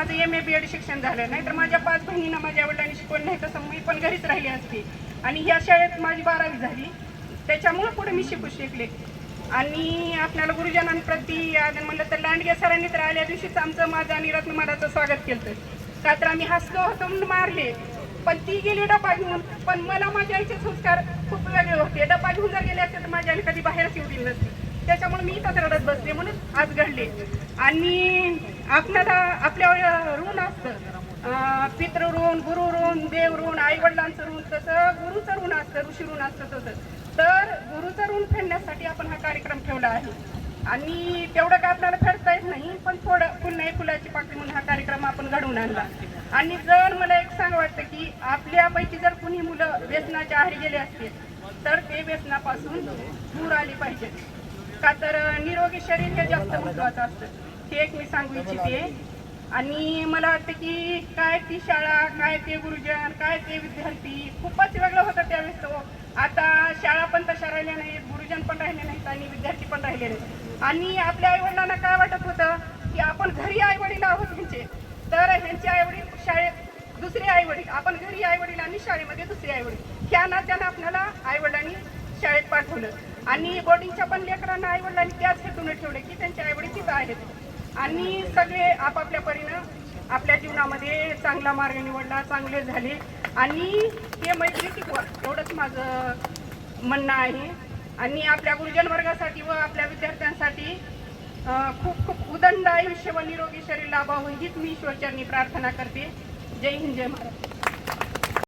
माझं M A B Ed शिक्षण झालं. नाही तर माझ्या पाच बहिणींना माझ्या वडिलांनी शिकवलं नाही तसं मी पण घरीच राहिली असती. आणि ह्या शाळेत माझी बारावी झाली. त्याच्यामुळं पुढे मी शिकू शिकले. आणि आपल्याला गुरुजनांप्रती आदर म्हणलं तर लांडगे सरांनी तर आल्या दिवशीच आमचं माझं आणि रत्नमालाचं स्वागत केलं का तर आम्ही हसलो होतो म्हणून मारले. पण ती गेली डबा घेऊन. पण मला माझ्या आईचे संस्कार खूप वेगळे होते. डबा घेऊन जर गेले असते तर माझ्या आई कधी बाहेरच येऊ दिली नसती. त्याच्यामुळे मी इथंच रडत बसले म्हणून आज घडले. आणि आपल्याला आपल्या ऋण असतं. पितृ ऋण गुरु ऋण देव ऋण आई वडिलांचं ऋण तसं गुरुचं ऋण असतं ऋषी ऋण असतं तसं. तर गुरुचं ऋण फेडण्यासाठी आपण हा कार्यक्रम ठेवला आहे. आणि तेवढं काय आपल्याला फेडता येत नाही पण थोडं पुन्हा एक फुलाची पाकळी म्हणून हा कार्यक्रम आपण घडवून आणला. आणि जर मला एक सांग वाटतं की आपल्यापैकी जर कुणी मुलं व्यसनाच्या आहारी गेले असतील तर ते व्यसनापासून दूर आली पाहिजेत. निरोगी शरीर हे जास्त महत्वाचं असतं. हे एक मी सांगू इच्छिते. आणि मला वाटतं की काय ती शाळा काय ते गुरुजन काय ते विद्यार्थी खूपच वेगळं होतं त्यावेळेस तो. आता शाळा पण तशा राहिल्या नाहीत गुरुजन पण राहिले नाहीत आणि विद्यार्थी पण राहिले नाहीत. आणि आपल्या आईवडिलांना काय वाटत होतं की आपण घरी आईवडील आहोत म्हणजे? तर ह्यांचे आईवडील शाळेत दुसरे आईवडील आपण घरी आईवडील आणि शाळेमध्ये दुसरे आईवडील. ह्या नात्यानं आपल्याला आईवडिलांनी वडिलांनी पाठवलं. आणि बोर्डिंगच्या पण लेकरांना आईवडिलांनी त्याच हेतून ठेवले की त्यांचे आईवडील तिथं आहेत. आणि सगळे आपापल्या परीनं आपल्या जीवनामध्ये चांगला मार्ग निवडला चांगले झाले. आणि हे मैत्री टिकवा एवढंच माझं म्हणणं आहे. आणि आपल्या गुरुजन वर्गासाठी व आपल्या विद्यार्थ्यांसाठी खूप खूप उदंड आयुष्य व निरोगी शरीर लाभावं हीच मी ईश्वरचरणी प्रार्थना करते. जय हिंद जय महाराज